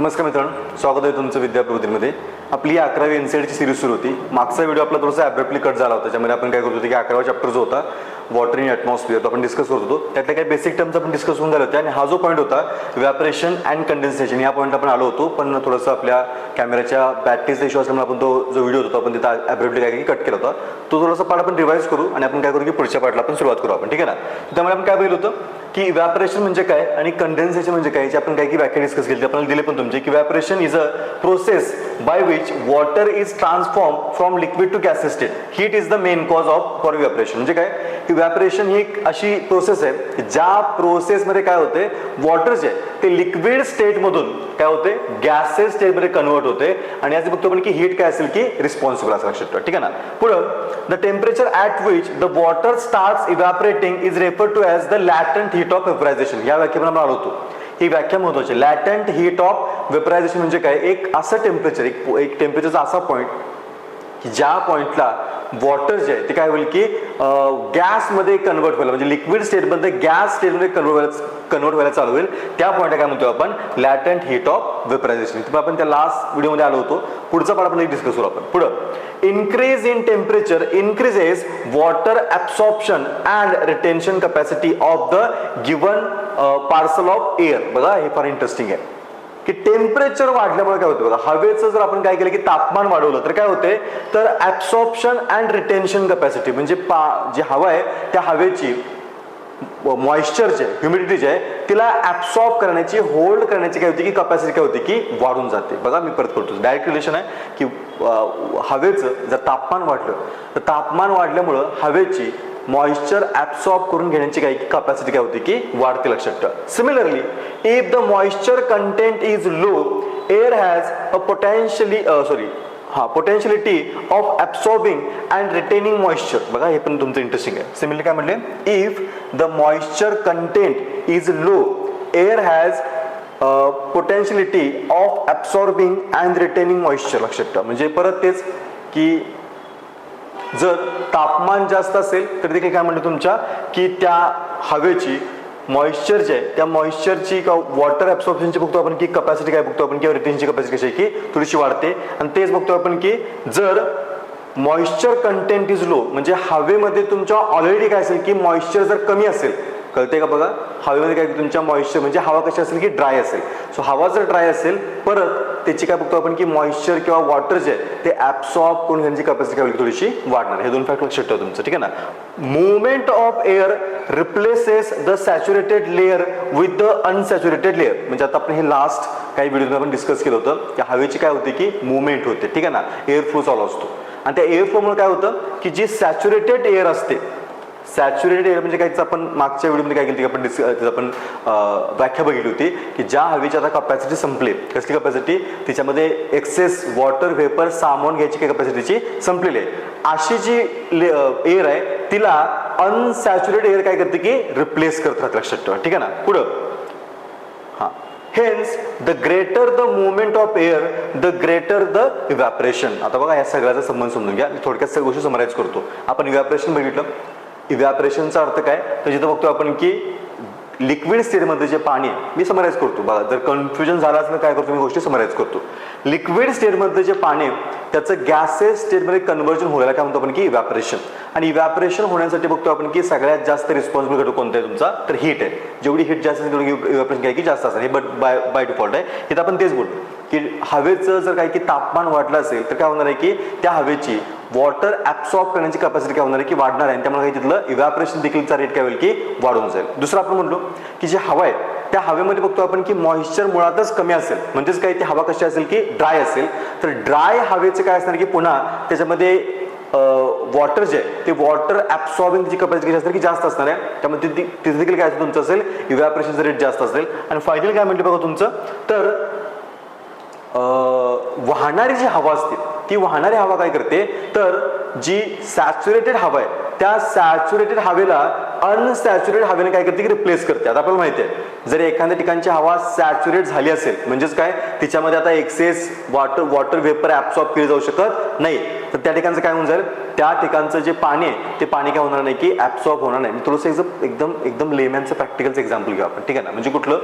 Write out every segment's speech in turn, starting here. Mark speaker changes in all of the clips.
Speaker 1: नमस्कार मित्रांनो स्वागत आहे तुमचं विद्याप्रबोधीमध्ये आपली अकरावी एन सी एडची सिरीज सुरू होती. मागचा व्हिडिओ आपला थोडासा ॲब्रप्टली कट झाला होता त्याच्यामध्ये आपण काय करत होतो की अकरावा चॅप्टर जो होता वॉटर इन ॲटमॉस्फिअर तो आपण डिस्कस करत होतो. त्यातल्या काही बेसिक टर्म्स आपण डिस्कस होऊन झाले होते आणि हा जो पॉईंट होता व्हॅपरेशन अँड कंडेन्सेशन या पॉईंट आपण आलो होतो. पण थोडंसं आपल्या कॅमेऱ्याच्या बॅटरीचा इशू असल्यामुळे आपण तो जो व्हिडिओ होता आपण तिथं ॲब्रप्टली काय कट केला होता. तो थोडासा पार्ट आपण रिवाईज करू आणि आपण काय करू की पुढच्या पार्टला आपण सुरुवात करू आपण ठीक आहे ना? त्यामुळे आपण काय बघितलं होतं? की इव्हॅपरेशन म्हणजे काय आणि कंडेन्सेशन म्हणजे काय याची आपण काही की व्याख्या डिस्कस केली. आपल्याला दिले पण तुमचे. की evaporation is a process by which water is transform from liquid to gas state heat is the main cause of for evaporation म्हणजे काय? इव्हॅपरेशन ही एक अशी प्रोसेस आहे ज्या प्रोसेसमध्ये काय होते? वॉटर जे ते लिक्विड स्टेटमधून काय होते? गॅसेस स्टेटमध्ये कन्वर्ट होते. आणि याचं बघतो आपण की हीट काय असेल? की रिस्पॉन्सिबल असं लक्षात ठेवा. ठीक आहे ना? पुढं the temperature at which the water start evaporating is refer to as the latent heat of vaporization या व्याख्येमध्ये आलो होतो. ही व्याख्या महत्वाची लॅटंट हीट ऑफ वेपरायझेशन म्हणजे काय? एक असं टेम्परेचर एक एक टेम्परेचरचा असा पॉईंट की ज्या पॉईंटला वॉटर जे आहे ते काय होईल की गॅसमध्ये कन्वर्ट व्हायला म्हणजे लिक्विड स्टेटमध्ये गॅस स्टेटमध्ये कन्वर्ट व्हायला कन्वर्ट व्हायला चालू होईल. त्या पॉईंटला काय म्हणतो आपण? लॅटंट हीट ऑफ वेपरायझेशन आपण त्या लास्ट व्हिडिओमध्ये आलो होतो. पुढचा पार्ट आपण डिस्कस करू आपण. पुढं. Increase in temperature increases water absorption and retention capacity of the given parcel of air बघा हे फार इंटरेस्टिंग आहे. की टेम्परेचर वाढल्यामुळे काय होतं बघा? हवेचं जर आपण काय केलं की तापमान वाढवलं तर काय होते? तर ऍब्सॉर्प्शन अँड रिटेन्शन कॅपॅसिटी म्हणजे पा जी हवा आहे त्या हवेची मॉइश्चर जे ह्युमिडिटी जे आहे तिला ऍब्सॉर्ब करण्याची होल्ड करण्याची काय होती? की कपॅसिटी काय होती? की वाढून जाते. बघा मी परत करतो. डायरेक्ट रिलेशन आहे की हवेचं जर तापमान वाढलं तर तापमान वाढल्यामुळं हवेची मॉइश्चर ऍब्सॉर्ब करून घेण्याची काही कपॅसिटी काय होती की वाढते लक्षात ठेवा. Similarly if the moisture content is low air has a potentially sorry हा potentiality of absorbing and retaining moisture बघा हे पण तुमचं इंटरेस्टिंग आहे. सिमिलर काय म्हणले if the moisture content is low air has potentiality of absorbing and retaining moisture लक्षात ठेवा. म्हणजे परत तेच की जर तापमान जास्त असेल तर देखील काय म्हणतो तुमच्या की त्या हवेची मॉइश्चर जे आहे त्या मॉइश्चरची वॉटर ॲब्सॉर्प्शनची बघतो आपण की कपॅसिटी काय बघतो आपण किंवा रिटेनची कपॅसिटी कशी की थोडीशी वाढते. आणि तेच बघतो आपण की जर मॉइश्चर कंटेंट इज लो म्हणजे हवेमध्ये तुमच्या ऑलरेडी काय असेल की मॉइश्चर जर कमी असेल कळते का बघा? हवेमध्ये काय तुमच्या मॉइश्चर म्हणजे हवा कशी असेल की ड्राय असेल. सो हवा जर ड्राय असेल परत त्याची काय बघतो आपण की मॉइश्चर किंवा वॉटर जे आहे ते ऍब्सॉर्ब करून घेण्याची कॅपॅसिटी काय होईल? थोडीशी वाढणार. हे दोन फॅक्ट लक्षात ठेवा तुमचं ठीक आहे ना? Movement of air replaces the saturated layer with the unsaturated layer म्हणजे आता आपण हे लास्ट काही व्हिडिओ आपण डिस्कस केलं होतं की हवेची काय होते की मुवमेंट होते ठीक आहे ना? एअर फ्लो चालू असतो. आणि त्या एअर फ्लोमुळे काय होतं की जी सॅच्युरेटेड एअर असते सॅच्युरेटेड एअर म्हणजे काहीच आपण मागच्या व्हिडिओमध्ये काय केली की आपण डिस आपण व्याख्या बघितली होती की ज्या हवेची आता कपॅसिटी संपली कसली कपॅसिटी तिच्यामध्ये एक्सेस वॉटर व्हेपर सामावून घ्यायची काही कपॅसिटीची संपलेली आहे. अशी जी एअर आहे तिला अनसॅच्युरेटेड एअर काय करते की रिप्लेस करत राहते लक्षात ठेवा. ठीक आहे ना? पुढं. हा. Hence the greater the movement of air the greater the evaporation आता बघा या सगळ्याचा संबंध समजून घ्या. मी थोडक्यात सगळ्या गोष्टी समराईज करतो. आपण इव्हॅपरेशन बघितलं. इव्हॅपरेशनचा अर्थ काय? तर जिथं बघतो आपण की लिक्विड स्टेटमध्ये जे पाणी आहे, मी समराईज करतो. बघा जर कन्फ्युजन झालं असेल काय करतो? मी गोष्टी समराईज करतो. लिक्विड स्टेटमध्ये जे पाणी आहे, त्याचं गॅसेस स्टेटमध्ये कन्वर्जन व्हायला काय म्हणतो आपण की? इव्हॅपरेशन आणि इव्हॅपरेशन होण्यासाठी बघतो आपण की सगळ्यात जास्त रिस्पॉन्सिबल घटक कोणता आहे तुमचा? तर हीट आहे. जेवढी हीट जास्त इव्हॅपरेशन काय की जास्त असेल. हे बट बाय बाय डिफॉल्ट आहे. इथं आपण तेच बोलतो. की हवेचं जर काही की तापमान वाढलं असेल तर काय होणार आहे की त्या हवेची वॉटर ॲब्सॉर्ब करण्याची कॅपॅसिटी काय होणार आहे की वाढणार आहे. आणि त्यामुळे काही तिथलं इव्हॅपरेशन देखीलचा रेट काय होईल की वाढून जाईल. दुसरं आपण म्हणलो की जी हवा आहे त्या हवेमध्ये बघतो आपण की मॉइश्चर मुळातच कमी असेल. म्हणजेच काय ती हवा कशी असेल की ड्राय असेल. तर ड्राय हवेचं काय असणार की पुन्हा त्याच्यामध्ये वॉटर जे आहे ते वॉटर ऍब्सॉर्बिंग त्याची कपॅसिटी कशी असणार की जास्त असणार आहे. त्यामध्ये तिथे देखील काय असेल तुमचं असेल इव्हॅपरेशनचं रेट जास्त असेल. आणि फायनल काय म्हणते बघा तुमचं? तर वाहणारी जी हवा असते ती वाहणारी हवा काय करते? तर जी सॅच्युरेटेड हवा आहे त्या सॅच्युरेटेड हवेला अनसॅच्युरेटेड हवेने काय करते की रिप्लेस करते. आता आपल्याला माहिती आहे जर एखाद्या ठिकाणची हवा सॅच्युरेट झाली असेल म्हणजेच काय? तिच्यामध्ये आता excess water water vapour absorb केली जाऊ शकत नाही. तर त्या ठिकाणचं काय होऊन जाईल? त्या ठिकाणचं जे पाणी आहे ते पाणी काय होणार नाही की ॲब्सॉर्ब होणार नाही. मी थोडंसं एकदम एकदम एकदम लेमॅनचं प्रॅक्टिकलचं एक्झाम्पल घेऊ आपण. ठीक आहे ना? म्हणजे कुठलं?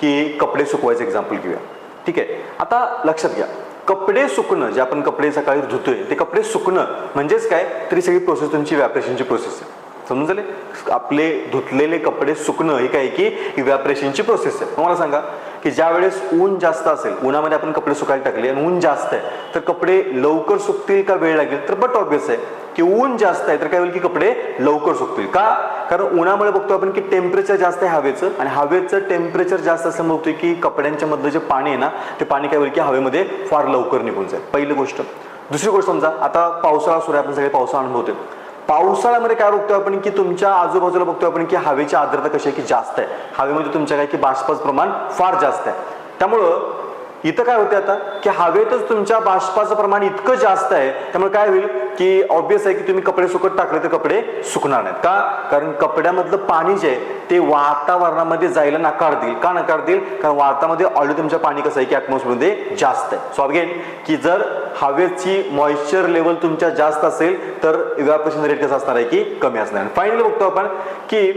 Speaker 1: की कपडे सुकवायचं एक्झाम्पल घेऊया. ठीक आहे. आता लक्षात घ्या. कपडे सुकणं जे आपण कपडे सकाळी धुतोय ते कपडे सुकणं म्हणजेच काय? तरी सगळी प्रोसेस तुमची इव्हॅपरेशनची प्रोसेस आहे. समजले आपले धुतलेले कपडे सुकणं हे काय की? इव्हॅपरेशनची प्रोसेस आहे. मला सांगा की ज्या वेळेस ऊन जास्त असेल उन्हामध्ये आपण कपडे सुकायला टाकले आणि ऊन जास्त आहे तर कपडे लवकर सुकतील का वेळ लागेल? तर बट ऑब्विस आहे की ऊन जास्त आहे तर काय होईल की कपडे लवकर सुकतील. का? कारण उन्हामुळे बघतो आपण की टेम्परेचर जास्त आहे हवेचं आणि हवेचं टेम्परेचर जास्त असं बघतोय की कपड्यांच्या मधलं जे पाणी आहे ना ते पाणी काय होईल की हवेमध्ये फार लवकर निघून जाईल. पहिली गोष्ट. दुसरी गोष्ट समजा आता पावसाळा सुरू आहे आपण सगळे पावसाळा अनुभवतोय. पावसाळ्यामध्ये काय बघतोय आपण की तुमच्या आजूबाजूला बघतोय आपण की हवेची आर्द्रता कशी आहे की जास्त आहे? हवेमध्ये तुमच्या काय की बाष्पाचं प्रमाण फार जास्त आहे. त्यामुळं इथं काय होते आता? की हवेतच तुमच्या बाष्पाचं प्रमाण इतकं जास्त आहे त्यामुळे काय होईल? की ऑब्विस आहे की तुम्ही कपडे सुकत टाकले तर कपडे सुकणार नाहीत. का? कारण कपड्यामधलं पाणी जे आहे ते वातावरणामध्ये जायला नकार देईल. का नकार देईल? कारण वातामध्ये ऑलरेडी तुमचं पाणी कसं आहे की ॲटमॉस्फिअरमध्ये जास्त आहे. सो अगेन की जर हवेची मॉइश्चर लेवल तुमच्या जास्त असेल तर इव्हॅपोरेशन रेट कसं असणार आहे की कमी असणार फायनली बघतो आपण की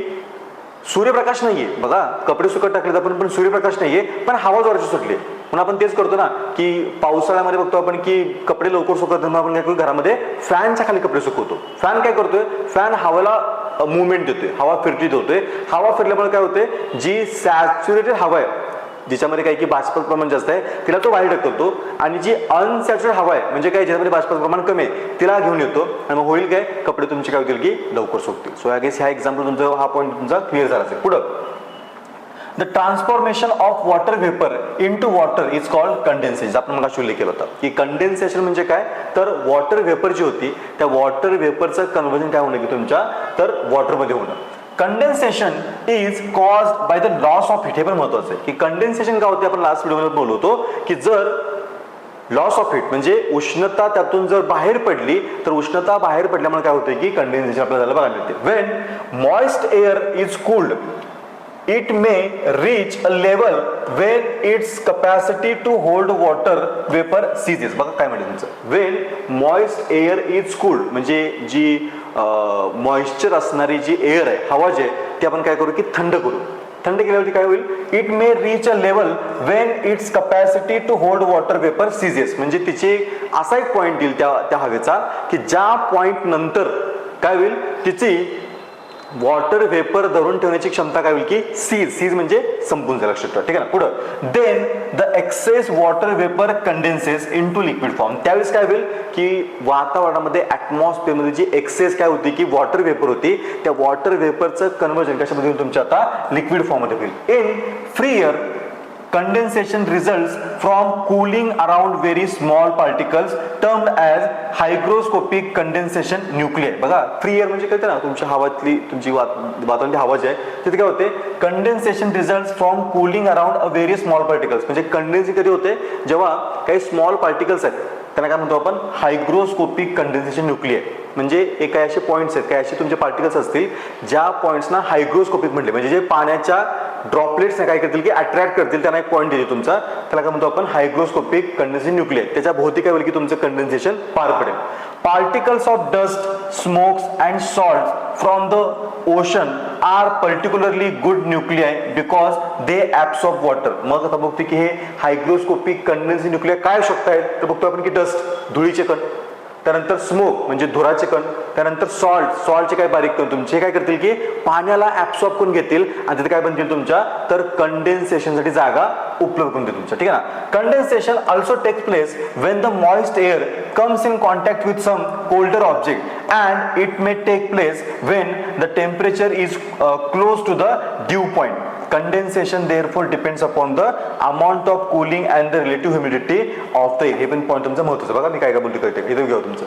Speaker 1: सूर्यप्रकाश नाहीये. बघा कपडे सुकत टाकले आपण पण सूर्यप्रकाश नाहीये पण हवा जोराची सुटली. म्हणून आपण तेच करतो ना की पावसाळ्यामध्ये बघतो आपण की कपडे लवकर सुकत आपण काय करतो घरामध्ये फॅनच्या खाली कपडे सुकवतो. फॅन काय करतोय? फॅन हवेला मुवमेंट देतोय. हवा फिरतीत होतोय हवा फिरल्यामुळे काय होते जी सॅच्युरेटेड हवा आहे जिच्यामध्ये काही की बाष्प प्रमाण जास्त आहे तिला तो बाहेर ढकलतो आणि जी अनसॅच्युरेट हवा आहे म्हणजे काय ज्याच्यामध्ये बाष्प प्रमाण कमी आहे तिला घेऊन येतो. आणि मग होईल काय? कपडे तुमचे काय होतील की लवकर सुकतील. सो आय गेस ह्या एक्झाम्पल तुमचा हा पॉईंट तुमचा क्लिअर झाला असेल. पुढं. The transformation of water vapour into water is called condensation आपण मला उल्लेख केला होता की कंडेन्सेशन म्हणजे काय? तर वॉटर व्हेपर जी होती त्या वॉटर व्हेपरचं कन्व्हर्जन काय होणं की तुमच्या तर वॉटरमध्ये होणं. Condensation is cause by the loss of heat हे पण महत्वाचं आहे. की कंडेन्सेशन काय होते? आपण लास्ट व्हिडिओमध्ये बोललो होतो की जर लॉस ऑफ हिट म्हणजे उष्णता त्यातून जर बाहेर पडली तर उष्णता बाहेर पडल्यामुळे काय होते की कंडेन्सेशन आपल्याला झालं बघायला मिळते. When moist air is cooled it may reach a level when its capacity to hold water vapor ceases. बघा काय म्हणजे तुमचं. When moist air is cooled म्हणजे जी मॉइश्चर असणारी जी एअर आहे हवा जी आहे ती आपण काय करू की थंड करू. थंड केल्यावरती काय होईल? It may reach a level when its capacity to hold water vapour ceases म्हणजे तिचे असा एक पॉईंट येईल त्या त्या हवेचा की ज्या पॉईंट नंतर काय होईल? तिची वॉटर वेपर धरून ठेवण्याची क्षमता काय होईल की सीज सीज म्हणजे संपून जाईल लक्षात ठेवा. ठीक आहे ना? पुढं. Then the excess water vapour condenses into liquid form त्यावेळेस काय होईल की वातावरणामध्ये ॲटमॉस्फिअरमध्ये जी एक्सेस काय होती की वॉटर वेपर होती त्या वॉटर वेपरचं कन्वर्जन कशामध्ये तुमच्या आता? लिक्विड फॉर्ममध्ये होईल. In free air condensation results from cooling around very small particles termed as hygroscopic condensation nuclei. बघा फ्री एअर म्हणजे काय ना तुमच्या हवातली तुमची वातावरणची हवा जी आहे तिथे काय होते? Condensation result from cooling around a very small particles म्हणजे कंडेन्स कधी होते? जेव्हा काही स्मॉल पार्टिकल्स आहेत त्यांना काय म्हणतो आपण? हायग्रोस्कोपिक कंडेन्सेशन न्यूक्लिय म्हणजे एक काही असे पॉईंट्स आहेत काही असे तुमचे पार्टिकल्स असतील ज्या पॉईंट्सना हायग्रोस्कोपिक म्हटले. म्हणजे जे पाण्याच्या ड्रॉपलेट्स काय करतील की अट्रॅक्ट करतील त्यांना एक पॉईंट देते तुमचा. त्याला काय म्हणतो आपण? हायग्रोस्कोपिक कंडेन्सिंग न्यूक्लियर त्याच्या भोवती काय होईल की तुमचं कंडेन्सेशन पार पडेल. Particles of dust smokes and and from the ocean are particularly good nuclear because they apps of water मग आता बघतो की हे हायग्रोस्कोपिक कंडेन्सिंग न्यूक्लियर काय शकत आहेत तर बघतो आपण की डस्ट धुळीचे कण. त्यानंतर स्मोक म्हणजे धुराचे कण. त्यानंतर सॉल्ट सॉल्टचे काय बारीक कण तुमचे? काय करतील की पाण्याला ऍब्सॉर्ब करून घेतील आणि तिथे काय बनतील तुमच्या? तर कंडेन्सेशनसाठी जागा उपलब्ध करून देतील तुमच्या. ठीक आहे ना? Condensation also takes place when the moist air comes in contact with some colder object and it may take place when the temperature is close to the dew point condensation therefore depends upon the amount of cooling and the relative humidity of the air. हे पण point तुमचं महत्वाचं बघा मी काय काय बोलतो करते इथं घेऊ तुमचं.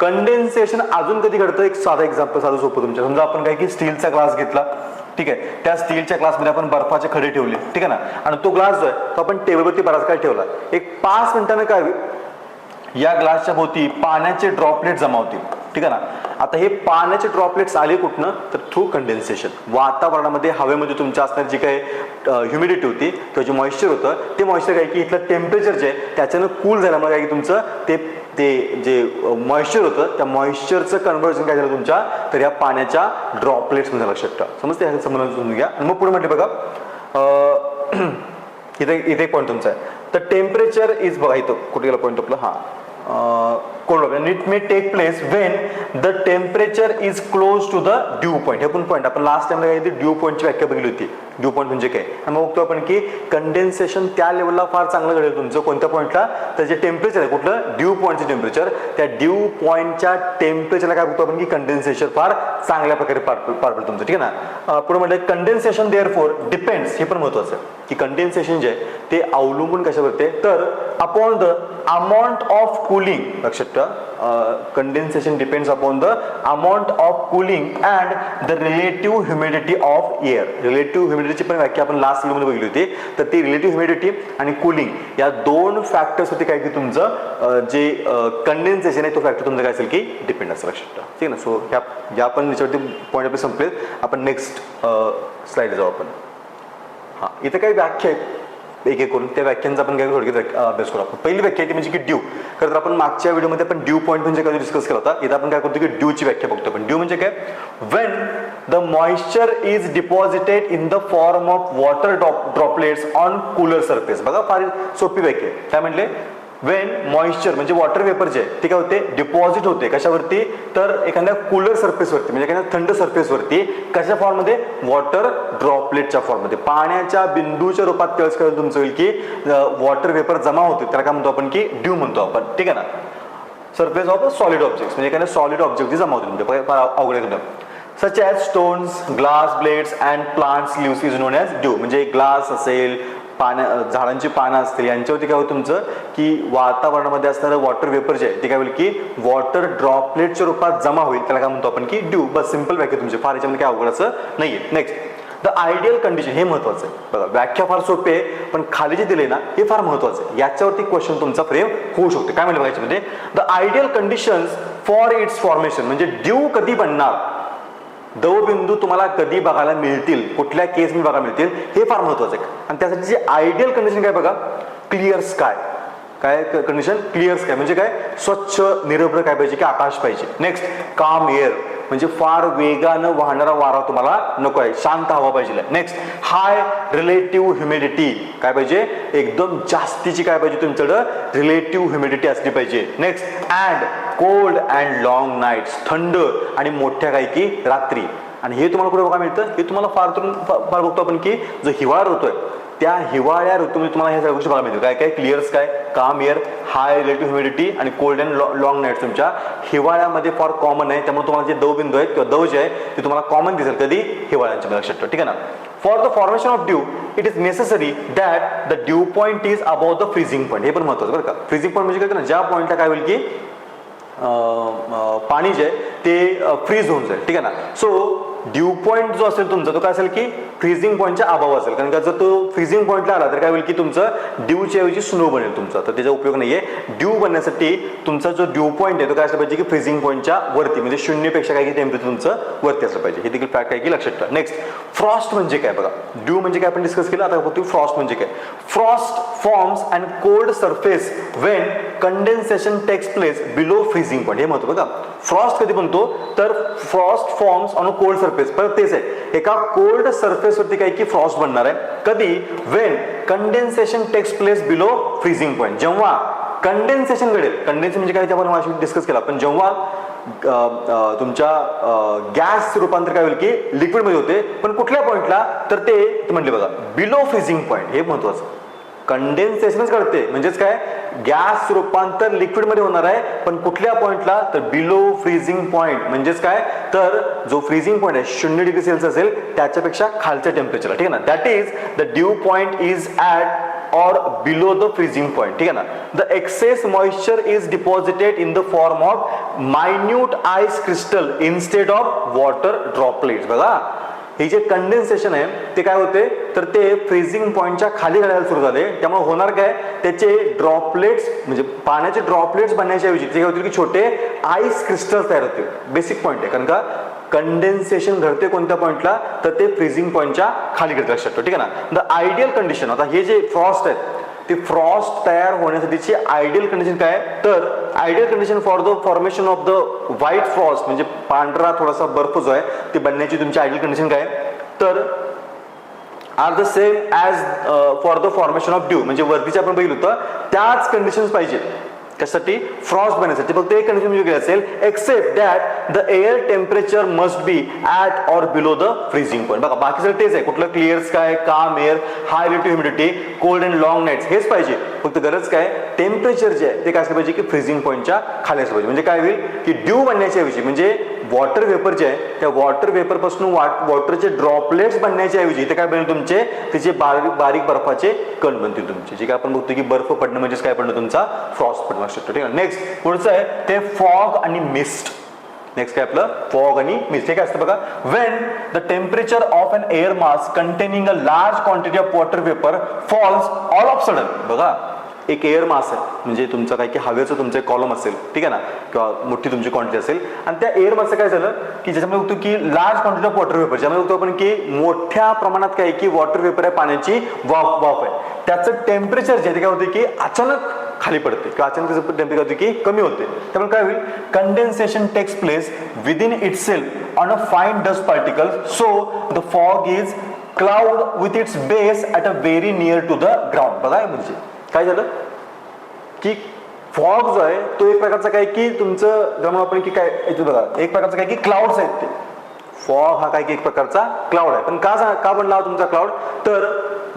Speaker 1: कंडेन्सेशन अजून कधी घडतं? एक साधा एक्झाम्पल साधं सोपं तुमच्या समजा आपण काय की स्टीलचा ग्लास घेतला. ठीक आहे. त्या स्टीलच्या ग्लासमध्ये आपण बर्फाचे खडे ठेवले. ठीक आहे ना? आणि तो ग्लास जो आहे तो आपण टेबलवरती बराच काय ठेवला. एक पाच मिनिटानं काय होईल? या ग्लासच्या भोवती पाण्याचे ड्रॉपलेट जमा होतील. ठीक आहे ना? आता हे पाण्याचे ड्रॉपलेट्स आले कुठनं? तर थ्रू कंडेन्सेशन वातावरणामध्ये हवेमध्ये तुमच्या असणारी जी काही ह्युमिडिटी होती किंवा जे मॉइश्चर होतं ते मॉइश्चर काय की इथलं टेम्परेचर जे आहे त्याच्यानं कूल झाल्यामुळे म्हणजे काय की तुमचं ते ते जे मॉइश्चर होतं त्या मॉइश्चरचं कन्व्हर्जन काय झालं तुमच्या? तर या पाण्याच्या ड्रॉपलेट्समध्ये लक्षात ठेवा. समजते ह्या समजून समजून घ्या. आणि मग पुढे म्हटले बघा इथे इथे एक पॉईंट तुमचा आहे. तर टेम्परेचर इज बघा इथं कुठे गेला पॉईंट आपलं? हा. कोल्ड आणि it may take place when the temperature is close to the dew point हे पण पॉईंट आपण लास्ट टाइमला काय ड्यू पॉईंटची व्याख्या बघितली होती. ड्यू पॉईंट म्हणजे काय? मग बघतो आपण की कंडेन्सेशन त्या लेवलला फार चांगलं घडेल तुमचं. कोणत्या पॉईंटला तर जे टेम्परेचर आहे कुठलं? ड्यू पॉईंटचं टेम्परेचर त्या ड्यू पॉईंटच्या टेम्परेचरला काय बघतो आपण की कंडेन्सेशन फार चांगल्या प्रकारे पार पार पडतं तुमचं. ठीक आहे ना? पुढे म्हटलं कंडेन्सेशन देअर फोर डिपेंड्स हे पण महत्वाचं आहे. की कंडेन्सेशन जे आहे ते अवलंबून कशावरती आहे तर upon the amount of cooling लक्षात ठेवा. Condensation depends upon the amount of cooling and the relative humidity of air relative ह्युमिडिटीची पण व्याख्या आपण लास्ट व्हिडिओमध्ये बघितली होती. तर ती रिलेटिव्ह ह्युमिडिटी आणि कूलिंग या दोन फॅक्टर्स होते काय की तुमचं जे कंडेन्सेशन आहे तो फॅक्टर तुमचं काय असेल की डिपेंड असेल लक्षात ठेवा. ठीक आहे ना? सो ह्या या पण याच्यावरती पॉईंट आपले संपलेत. आपण नेक्स्ट स्लाइड जाऊ आपण. हां इथं काही व्याख्या आहेत. एक एक करून त्या व्याख्यांचा आपण काय थोडक्यात अभ्यास करू आपण. पहिली व्याख्या ती म्हणजे की ड्यू खरं तर आपण मागच्या व्हिडिओमध्ये आपण ड्यू पॉईंट म्हणजे काय डिस्कस केला होता. इथं आपण काय करतो की ड्यूची व्याख्या बघतो. पण ड्यू म्हणजे काय? When the moisture is deposited in the form of water drop droplets on cooler surface बघा फार सोपी व्याख्या आहे. काय म्हणले वेन मॉइश्चर म्हणजे वॉटर वेपर जे आहे ते काय होते? डिपॉझिट होते. कशावरती? तर एखाद्या कूलर सर्फेसवरती म्हणजे एखाद्या थंड सर्फेसवरती कशा फॉर्ममध्ये वॉटर ड्रॉपलेटच्या फॉर्ममध्ये पाण्याच्या बिंदूच्या रूपात कळस काय तुमचं होईल की वॉटर वेपर जमा होते. त्याला काय म्हणतो आपण की? ड्यू म्हणतो आपण. ठीक आहे ना? सरफेस ऑफ सॉलिड ऑब्जेक्ट म्हणजे एखाद्या सॉलिड ऑब्जेक्ट जमा होते म्हणजे फार- अवघड एकदम. Such as stones grass blades and plants leaves is known as dew म्हणजे ग्लास असेल पाण्या झाडांची पानं असतील यांच्यावरती काय होतं तुमचं? की वातावरणामध्ये असणारं वॉटर वेपर जे आहे ते काय होईल की वॉटर ड्रॉपलेटच्या रूपात जमा होईल. त्याला काय म्हणतो आपण की ड्यू बस सिंपल व्याख्या तुमची. फार याच्यामध्ये काय अवघड असं नाहीये. नेक्स्ट द आयडियल कंडिशन हे महत्वाचं आहे. बघा व्याख्या फार सोपी आहे पण खाली जे दिले ना हे फार महत्वाचं आहे. याच्यावरती क्वेश्चन तुमचा फ्रेम होऊ शकतो. काय म्हणलं बघा याच्यामध्ये? The ideal conditions for its formation म्हणजे ड्यू कधी बनणार? दवबिंदू तुम्हाला कधी बघायला मिळतील कुठल्या केस मी बघायला मिळतील हे फार महत्वाचं आहे. आणि त्यासाठी जे आयडियल कंडिशन काय बघा? क्लिअर स्काय काय कंडिशन क्लिअर स्काय म्हणजे काय? स्वच्छ निरभ्र काय पाहिजे? की आकाश पाहिजे. नेक्स्ट काम एअर म्हणजे फार वेगानं वाहणारा वारा तुम्हाला नको आहे. शांत हवा पाहिजे. नेक्स्ट हाय रिलेटिव्ह ह्युमिडिटी काय पाहिजे? एकदम जास्तीची काय पाहिजे तुमच्याकडं? रिलेटिव्ह ह्युमिडिटी असली पाहिजे. Next and cold and long nights थंड आणि मोठ्या गायकी रात्री. आणि हे तुम्हाला कुठे बघा मिळतं? हे तुम्हाला फार तर फार बघतो आपण की जो हिवाळा होतोय त्या हिवाळ्या ऋतूमध्ये तुम्हाला ह्या सगळ्या गोष्टी बघायला मिळतील. काय काय क्लिअर्स काय? Calm air high relative humidity आणि कोल्ड अँड लॉंग नाईट तुमच्या. हिवाळ्यामध्ये फार कॉमन आहे त्यामुळे तुम्हाला जे दवबिंदू आहेत किंवा दव जे आहे ते तुम्हाला कॉमन दिसेल कधी? हिवाळ्यांच्या लक्षात ठेवा ठीक आहे ना? For the formation of dew it is necessary that the dew point is above the freezing point हे पण महत्वाचं बरं का? फ्रीजिंग पॉईंट म्हणजे काय ना? ज्या पॉईंटला काय होईल की पाणी जे आहे ते फ्रीज होऊन जाईल. ठीक आहे ना? सो ड्यू पॉईंट जो असेल तुमचा तो काय असेल की फ्रीझिंग पॉईंटच्या अभाव असेल. कारण का जर तो फ्रीझिंग पॉईंटला आला तर काय होईल की तुमचं ड्यूच्या ऐवजी स्नो बनेल तुमचा. तर त्याचा उपयोग नाही आहे ड्यू बनण्यासाठी तुमचा जो ड्यू पॉईंट आहे तो काय असला पाहिजे की फ्रीझिंग पॉईंटच्या वरती म्हणजे शून्यपेक्षा काय की टेम्परेचर तुमचं वरती असलं पाहिजे. हे देखील फॅक्ट काय की लक्षात ठेवा. नेक्स्ट फ्रॉस्ट म्हणजे काय? बघा ड्यू म्हणजे काय आपण डिस्कस केलं? आता फक्त फ्रॉस्ट म्हणजे काय? Frost forms and cold surface when condensation takes place below freezing point हे महत्त्व बघा. फ्रॉस्ट कधी बनतो? तर frost forms on a cold surface परत तेच आहे. एका कोल्ड सरफेसवरती काय की फ्रॉस्ट बनणार आहे. कधी? When condensation takes place below freezing point जेव्हा कंडेन्सेशन घडेल कंडेन्सेशन म्हणजे काय ते आपण डिस्कस केला. पण जेव्हा तुमच्या गॅस रूपांतर काय होईल की लिक्विडमध्ये होते. पण कुठल्या पॉईंटला तर ते ते म्हटले बघा बिलो फ्रीजिंग पॉईंट हे महत्वाचं. कंडेन्सेशनच घडते. म्हणजेच काय? गॅस रूपांतर लिक्विडमध्ये होणार आहे पण कुठल्या पॉईंटला तर बिलो फ्रीजिंग पॉईंट म्हणजेच काय? तर जो फ्रीजिंग पॉईंट आहे शून्य डिग्री सेल्सिअस असेल त्याच्यापेक्षा खालच्या टेम्परेचरला ठीक आहे ना? That is the dew point is at or below the freezing point ठीक आहे ना? The excess moisture is deposited in the form of minute ice crystal instead of water droplets बघा. हे जे कंडेन्सेशन आहे ते काय होते? तर ते फ्रीजिंग पॉईंटच्या खाली घडायला सुरू झाले. त्यामुळे होणार काय? त्याचे ड्रॉपलेट्स म्हणजे पाण्याचे ड्रॉपलेट्स बनण्याच्या ऐवजी ते काय होतील की छोटे आईस क्रिस्टल्स तयार होतील. बेसिक पॉईंट आहे. कारण का? कंडेन्सेशन घडते कोणत्या पॉईंटला तर ते फ्रीजिंग पॉईंटच्या खाली घडते. लक्षात ठीक आहे ना? द आयडियल कंडिशन आता हे जे फ्रॉस्ट आहेत ते फ्रॉस्ट तयार होण्यासाठीची आयडियल कंडिशन काय आहे? तर ideal condition for the formation of the white frost म्हणजे पांढरा थोडासा बर्फ जो आहे ते बनण्याची तुमची आयडियल कंडिशन काय तर are the same as for the formation of dew म्हणजे वरतीचे आपण बघितलं होतं त्याच कंडिशन्स पाहिजे कशासाठी फ्रॉस्ट बनण्यासाठी. फक्त एक कंडिशन वेगळी असेल except that the air temperature must be at or below the freezing point बघा बाकी सगळं तेच आहे. कुठलं clear sky calm air high relative humidity cold and long nights हेच पाहिजे. फक्त गरज काय? टेम्परेचर जे आहे ते काय असलं पाहिजे की फ्रीजिंग पॉईंटच्या खाली असलं पाहिजे. म्हणजे काय होईल? की ड्यू बनण्याच्या ऐवजी म्हणजे वॉटर वेपर जे आहे त्या वॉटर वेपरपासून पासून वॉटरचे ड्रॉपलेट्स बनण्याच्या ऐवजी ते काय बनेल तुमचे? त्याचे बारीक बारीक बर्फाचे कण बनतील तुमचे जे काय आपण बघतो की बर्फ पडणं म्हणजेच काय पडणं? तुमचा फ्रॉस्ट पडणं शकतो ठीक आहे? नेक्स्ट पुढचं आहे ते फॉग आणि मिस्ट नेक्स्ट काय आपलं? फॉग आणि मिस्ट हे काय असतं बघा? When the temperature of an air mass containing a large quantity of water vapour falls all of sudden बघा एक एअर मास आहे. म्हणजे तुमचं काय की हवेचं तुमचं कॉलम असेल. ठीक आहे ना? किंवा मोठी तुमची क्वांटिटी असेल. आणि त्या एअर मासचं काय झालं? की ज्याच्यामध्ये बघतो की large quantity of water vapour ज्यामध्ये बघतो आपण की मोठ्या प्रमाणात काय आहे की वॉटर वेपर आहे पाण्याची वाफ वाफ आहे. त्याचं टेम्परेचर जे आहे ते काय होते की अचानक खाली पडते. किंवा अचानक त्याचं टेम्परेचर होते की कमी होते. त्यामुळे काय होईल? Condensation takes place within itself on a fine dust particle so the fog is cloud with its base at a very near to the ground बघा म्हणजे. काय झालं? की फॉग जो आहे तो एक प्रकारचा काय की तुमचं जेव्हा आपण की काय याच्यात बघा एक प्रकारचा काय की क्लाउड्स आहेत ते. फॉग हा काय की एक प्रकारचा क्लाउड आहे. पण का का बनला तुमचा क्लाउड तर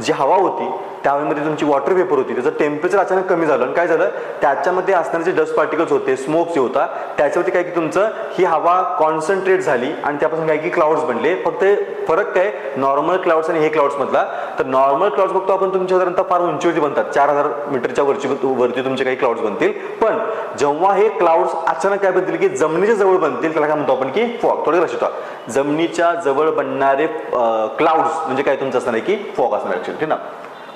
Speaker 1: जी हवा होती त्या तुमची वॉटर वेपर होती. त्याचं टेम्परेचर अचानक कमी झालं. आणि काय झालं? त्याच्यामध्ये असणारे जे डस्ट पार्टिकल्स होते स्मोक जे होता त्याच्यावरती काय की तुमचं ही हवा कॉन्सन्ट्रेट झाली आणि त्यापासून काय की क्लाउड्स बनले. फक्त फरक काय? नॉर्मल क्लाउड्स आणि हे क्लाउड्स मधला. तर नॉर्मल क्लाउड्स बघतो आपण तुमच्या साधारणतः फार उंचीवरती बनतात. चार हजार मीटरच्या वरची वरती तुमचे काही क्लाउड्स बनतील. पण जेव्हा हे क्लाउड्स अचानक काय बनतील की जमिनीच्या जवळ बनतील त्याला काय म्हणतो आपण की फॉग थोडं लक्षात जमिनीच्या जवळ बनणारे क्लाउड्स म्हणजे काय तुमचं असणार आहे की फॉग असणार ऍक्च्युअली ठीक ना?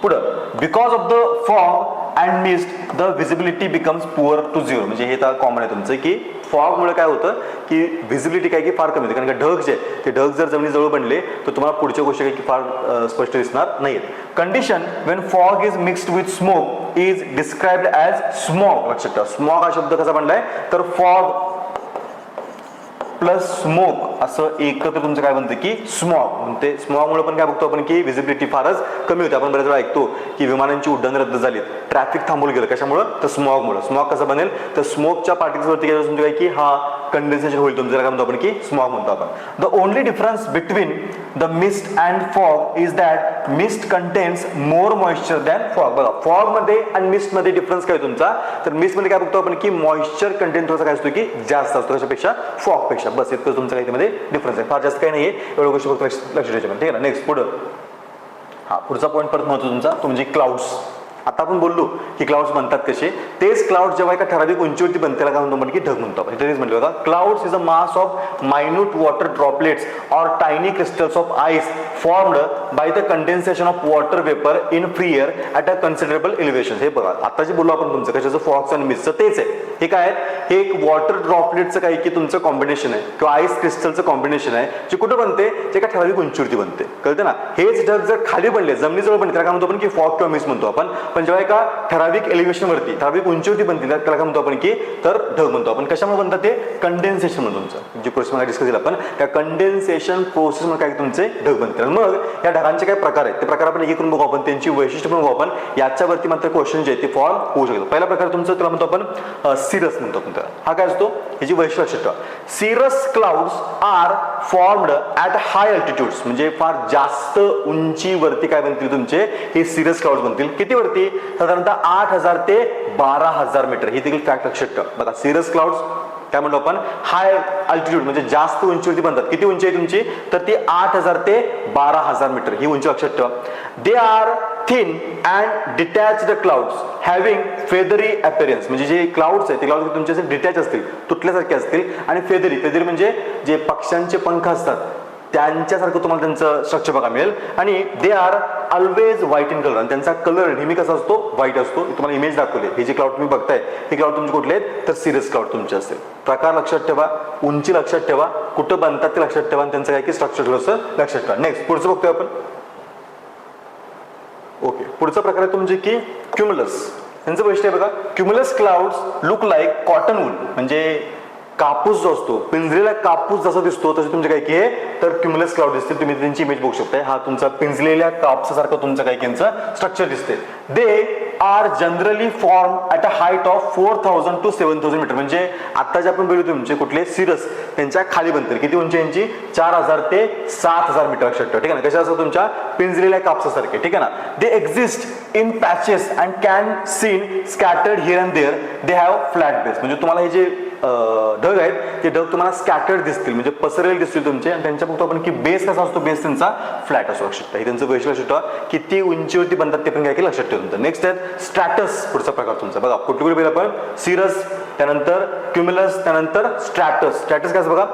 Speaker 1: पुढं. Because of the fog and mist the visibility becomes poor to zero म्हणजे हे तर कॉमन आहे तुमचं की फॉगमुळे काय होतं की व्हिजिबिलिटी काय की फार कमी होते. कारण का ढग जे ते ढग जर जमिनीजवळ बनले तर तुम्हाला पुढच्या गोष्टी काही की फार स्पष्ट दिसणार नाहीत condition when fog is mixed with smoke is described as smog लक्षात ठेवा. स्मॉग हा शब्द कसा बनलाय? तर फॉग प्लस स्मोक असं एकत्र तुमचं काय म्हणतं की स्मॉग म्हणते स्मॉगमुळे पण काय बघतो आपण की व्हिजिबिलिटी फारच कमी होते. आपण बऱ्याच वेळा ऐकतो की विमानांची उड्डाण रद्द झालीत. ट्रॅफिक थांबवलं गेलं. कशामुळं? तर स्मॉगमुळे स्मॉग कसं बनेल? तर स्मोकच्या पार्टिकल्सवरती काय तुमचं काय की हा कंडेन्सेशन होईल तुमचं. काय म्हणतो आपण की स्मॉग म्हणतो आपण. The only difference between the mist and fog is that mist contains more moisture than fog बघा फॉगमध्ये आणि मिस्टमध्ये डिफरन्स काय तुमचा? तर मिस्टमध्ये काय बघतो आपण की मॉइश्चर कंटेंट थोडासा काय असतो की जास्त असतो. कशापेक्षा? फॉगपेक्षा. बस इतकं तुमचं काही मध्ये डिफरन्स आहे. फार जास्त काही नाही आहे एवढ्या गोष्टी फक्त लक्ष लक्ष ठेवायच्या. ठीक आहे ना? नेक्स्ट पुढं. हा पुढचा पॉईंट परत महत्त्व तुमचा तो म्हणजे क्लाउड्स आता आपण बोललो की क्लाउड्स बनतात कसे? तेच क्लाउड जेव्हा एका ठराविक उंचीवरती बनते त्याला काय म्हणतो? म्हणजे की ढग म्हणतो आपण. तेच म्हटलं होता. Clouds is a mass of minute water droplets or tiny crystals of ice formed by the condensation of water vapour in free air at a considerable elevation हे बघा आता जे बोललो आपण तुमचं कशाचं फॉक्स आणि मिसचं तेच आहे. हे काय आहे? हे एक वॉटर ड्रॉपलेटचं काय की तुमचं कॉम्बिनेशन आहे? किंवा आईस क्रिस्टलचं कॉम्बिनेशन आहे जे कुठं बनते? जे काय ठराविक उंचीवरती बनते. कळते ना? हेच ढग जर खाली बनले जमिनीजवळ बनते त्याला काय म्हणतो आपण की फॉग किंवा मिस म्हणतो आपण. पण जेव्हा एका ठराविक एलिव्हेशनवरती ठराविक उंचीवरती बनतील त्याला काय म्हणतो आपण की तर ढग म्हणतो आपण. कशामुळे बनतात ते? कंडेन्सेशन म्हणतो तुमचं. जे प्रोसेस मला डिस्कस केलं आपण त्या कंडेन्सेशन प्रोसेसमध्ये काय तुमचे? ढग बनते. मग या ढगांचे काय प्रकार आहेत. ते प्रकार आपण एक करून बघू आपण. त्यांची वैशिष्ट्य पण बघू आपण. याच्यावरती मात्र क्वेश्चन जे आहे ते फॉर्म होऊ शकतो पहिला प्रकार तुमचं त्याला म्हणतो आपण सिरस म्हणतो आपण त्याला. हा काय असतो? याची वैशिष्ट्य लक्षात cirrus clouds are formed at high altitudes म्हणजे फार जास्त उंचीवरती काय बनतील तुमचे? हे सिरस क्लाउड्स बनतील. किती वरती साधारणतः आठ हजार ते बारा हजार मीटर हे देखील फॅक्ट लक्षात ठेवा. बघा सिरस क्लाउड्स काय म्हणतो आपण? हाय अल्टिट्यूड म्हणजे जास्त उंचीवरती बनतात. किती उंची आहे तुमची? तर ती आठ हजार ते बारा हजार मीटर. ही उंची लक्षात ठेवा. They are thin and detach the clouds having feathery appearance म्हणजे जे क्लाउड्स आहेत ते क्लाउड तुमचे डिटॅच असतील तुटल्यासारखे असतील. आणि फेदरी फेदरी म्हणजे जे पक्ष्यांचे पंख असतात त्यांच्यासारखं तुम्हाला त्यांचं स्ट्रक्चर बघा मिळेल. आणि they are always white in colour आणि त्यांचा कलर नेहमी कसा असतो? व्हाईट असतो. तुम्हाला इमेज दाखवले. हे जे क्लाउड तुम्ही बघताय हे क्लाउड तुमचे कुठले आहेत? तर सिरियस क्लाउड तुमचे असतील प्रकार लक्षात ठेवा उंची लक्षात ठेवा कुठं बनतात ते लक्षात ठेवा आणि त्यांचं काय की स्ट्रक्चर असं लक्षात ठेवा. नेक्स्ट पुढचं बघतोय आपण. ओके पुढचा प्रकार आहे तुमचे की क्युमुलस त्यांचं वैशिष्ट्य आहे बघा. Cumulus clouds look like cotton wool म्हणजे कापूस जो असतो पिंजलेला कापूस जसा दिसतो तसे तुमचे काय की हे तर क्युमुलस क्लाउड दिसतील. तुम्ही त्यांची इमेज बघू शकताय. हा तुमचा पिंजलेल्या कापसासारखं तुमचं काही यांचं स्ट्रक्चर दिसते they are generally form at a height of four thousand to seven thousand metre म्हणजे आता जे आपण बघितलं तुमचे कुठले सिरस त्यांच्या खाली बनतील. किती उंची यांची? चार हजार ते सात हजार मीटर लक्षात ठेवा. ठीक आहे ना? कशा असं तुमच्या? पिंजलेल्या कापसासारखे. ठीक आहे ना? They exist in patches and can seen scattered here and there they have flat base म्हणजे तुम्हाला हे जे ढग आहेत. ते ढग तुम्हाला स्कॅटर्ड दिसतील. म्हणजे पसरलेले दिसतील तुमचे. आणि त्यांच्या बघतो आपण की बेस कसा असतो? बेस त्यांचा फ्लॅट असू लक्षात ठेवा हे त्यांचं वैशिष्ट्य लक्षात ठेवा किती उंचीवरती बनतात ते पण काय की लक्षात ठेवून तुमचं नेक्स्ट आहेत स्ट्रॅटस पुढचा प्रकार तुमचा. बघा कुठे कुठे पहिला आपण? सिरस त्यानंतर क्युम्युलस त्यानंतर स्ट्रॅटस स्ट्रॅटस काय बघा?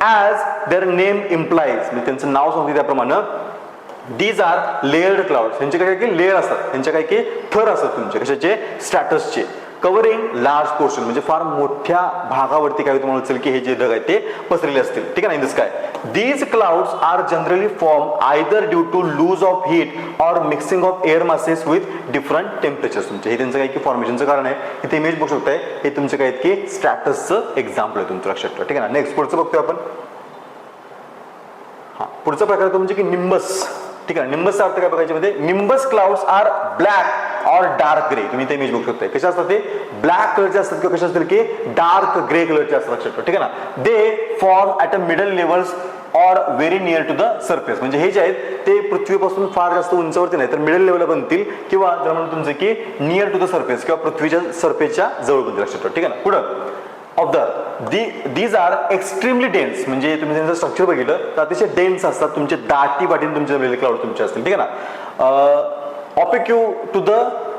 Speaker 1: ॲज देअर नेम इम्प्लाईज म्हणजे त्यांचं नाव सांगते त्याप्रमाणे. डीज आर लेअर्ड क्लाउड त्यांचे काय की लेअर असतात. त्यांच्या काय की थर असतात तुमचे. कशाचे? स्टॅटसचे कवरिंग लार्ज पोर्शन म्हणजे फार मोठ्या भागावरती काय तुम्हाला असेल की हे जे ढग आहेत ते पसरलेले असतील. ठीक आहे ना इन दिस काय these clouds are generally form either due to loss of heat or mixing of air masses with different temperatures तुमचे हे त्यांचं काय की फॉर्मेशनचं कारण आहे. इथे इमेज बघू शकताय. हे तुमचं काय आहेत की स्टॅटसचं एक्झाम्पल आहे तुमचं लक्षात ठेवा. ठीक आहे ना नेक्स्ट पुढचं बघतोय आपण. हा पुढचा प्रकार येतो म्हणजे की निंबस ठीक आहे. निंबसचा अर्थ काय बघायचे मध्ये nimbus clouds are black or dark grey तुम्ही ते इमेज बघू शकता कसे असतात ते? ब्लॅक कलरचे असतात किंवा कसे असतील की डार्क ग्रे कलरचे असतात लक्षात ठीक आहे ना? They form at a middle levels or very near to the surface म्हणजे हे जे आहेत ते पृथ्वीपासून फार जास्त उंचावरती नाही तर मिडल लेवलला बनतील किंवा जर म्हणून तुमचं की नियर टू द सरफेस किंवा पृथ्वीच्या सरफेसच्या जवळ बनतील लक्षात ठीक आहे ना? पुढं. Of the the these are extremely dense म्हणजे तुम्ही त्यांचं स्ट्रक्चर बघितलं तर अतिशय डेन्स असतात तुमचे दाटी वाटीने तुमचे जमलेले क्लाउड तुमचे असतील. ठीक आहे ना? Opaque to the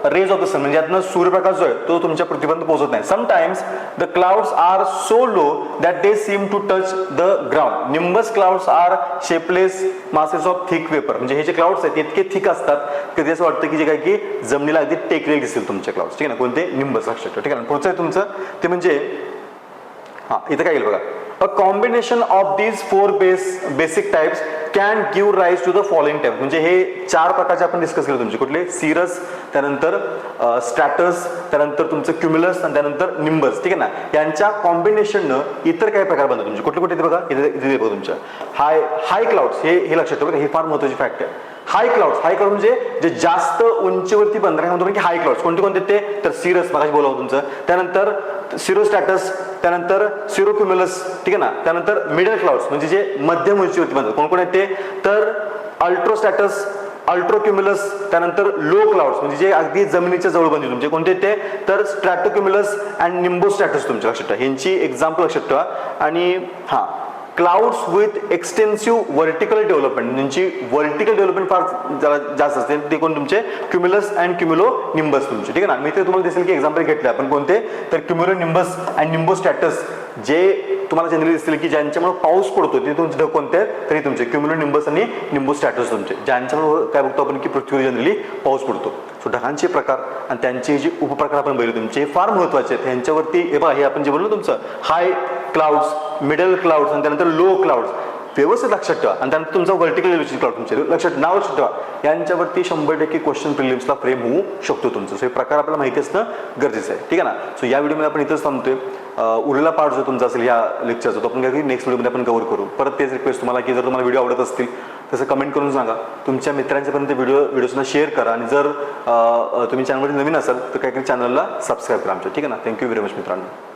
Speaker 1: rays of the sun म्हणजे यातनं सूर्यप्रकाश जो आहे तो तुमच्या पृथ्वीपर्यंत पोहोचत नाही. Sometimes the clouds are so low that they seem to touch the ground nimbus clouds are shapeless masses of thick vapour म्हणजे हे जे क्लाउड्स आहेत इतके थिक असतात कधी असं वाटतं की जे काय की जमिनीला अगदी टेकलेले दिसतील तुमचे क्लाउड्स ठीक आहे ना? कोणते? निंबस लक्षात ठीक आहे ना? पुढचं आहे तुमचं ते म्हणजे हा इथं काय येईल बघा. A combination of these four base basic types can give rise to the following type म्हणजे हे चार प्रकारचे आपण डिस्कस केले तुमचे. कुठले? सिरस त्यानंतर स्ट्रॅटस त्यानंतर तुमचं क्युम्युलस आणि त्यानंतर निंबस ठीक आहे ना? यांच्या कॉम्बिनेशननं इतर काही प्रकार बनतात. म्हणजे तुमचे कुठले कुठे बघा. इथे बघा तुमच्या. हाय हाय क्लाउड्स हे हे लक्षात ठेवा हे फार महत्वाची फॅक्ट आहे. हाय क्लाउड्स हाय क्लाउड म्हणजे जे जास्त उंचीवरती बनतात की हाय क्लाउड्स कोणते कोणते ते? तर सिरस मगाशी बोलावं तुमचं. त्यानंतर सिरोस्टॅटस त्यानंतर सिरोक्युम्युलस ठीक आहे ना? त्यानंतर मिडल क्लाउड्स म्हणजे जे मध्यम उंचीवरती बनतात कोण कोण आहेत ते? तर अल्ट्रोस्टॅटस अल्ट्रोक्युम्युलस त्यानंतर लो क्लाउड्स म्हणजे जे अगदी जमिनीच्या जवळ बनतील तुमचे कोणते ते? तर स्ट्रॅटोक्युम्युलस अँड निंबो स्टॅटस तुमच्या लक्षात ठेवा. यांची एक्झाम्पल लक्षात ठेवा. आणि हां. Clouds with extensive vertical development ज्यांची व्हर्टिकल डेव्हलपमेंट फार जरा जास्त असते. ते कोण तुमचे? क्युम्युलस अँड क्युम्युलो निंबस तुमचे. ठीक आहे ना? मी ते तुम्हाला दिसेल की एक्झाम्पल घेतले आपण कोणते? तर cumulonimbus and nimbostratus जे तुम्हाला जनरली दिसतील की ज्यांच्यामुळे पाऊस पडतो ते तुमचे ढग कोणते? आहेत तरी तुमचे. क्युम्युलो निंबस आणि निंबो स्टॅटस तुमचे. ज्यांच्यामुळे काय बघतो आपण की पृथ्वीवर जनरली पाऊस पडतो. सो ढगांचे प्रकार आणि त्यांचे जे उपप्रकार आपण बघितले तुमचे हे फार महत्त्वाचे आहेत. ह्यांच्यावरती हे बघा हे आपण जे बोललो तुमचं हाय क्लाउड्स मिडल क्लाउड्स आणि त्यानंतर लो क्लाउड्स व्यवस्थित लक्षात ठेवा. आणि त्यानंतर तुमचा व्हर्टिकल लेवलची क्लाउड तुमचे. लक्षात नाव लक्षात ठेवा. यांच्यावरती शंभर टक्के क्वेश्चन प्रिलिम्सला फ्रेम होऊ शकतो तुमचं. सो हे प्रकार आपल्याला माहिती असणं गरजेचं आहे. ठीक आहे ना? सो या व्हिडिओमध्ये आपण इथंच थांबतोय. उरलेला पार्ट जो तुमचा असेल या लेक्चरचा तो आपण काय नेक्स्ट व्हिडिओमध्ये आपण कव्हर करू. परत तेच रिक्वेस्ट तुम्हाला की जर तुम्हाला व्हिडिओ आवडत असतील तसं कमेंट करून सांगा. तुमच्या मित्रांच्यापर्यंत व्हिडिओ व्हिडिओ शेअर करा. आणि जर तुम्ही चॅनलमध्ये नवीन असाल तर काय चॅनलला सबस्क्राईब करा आमच्या. ठीक आहे ना? थँक्यू व्हेरी मच मित्रांनो.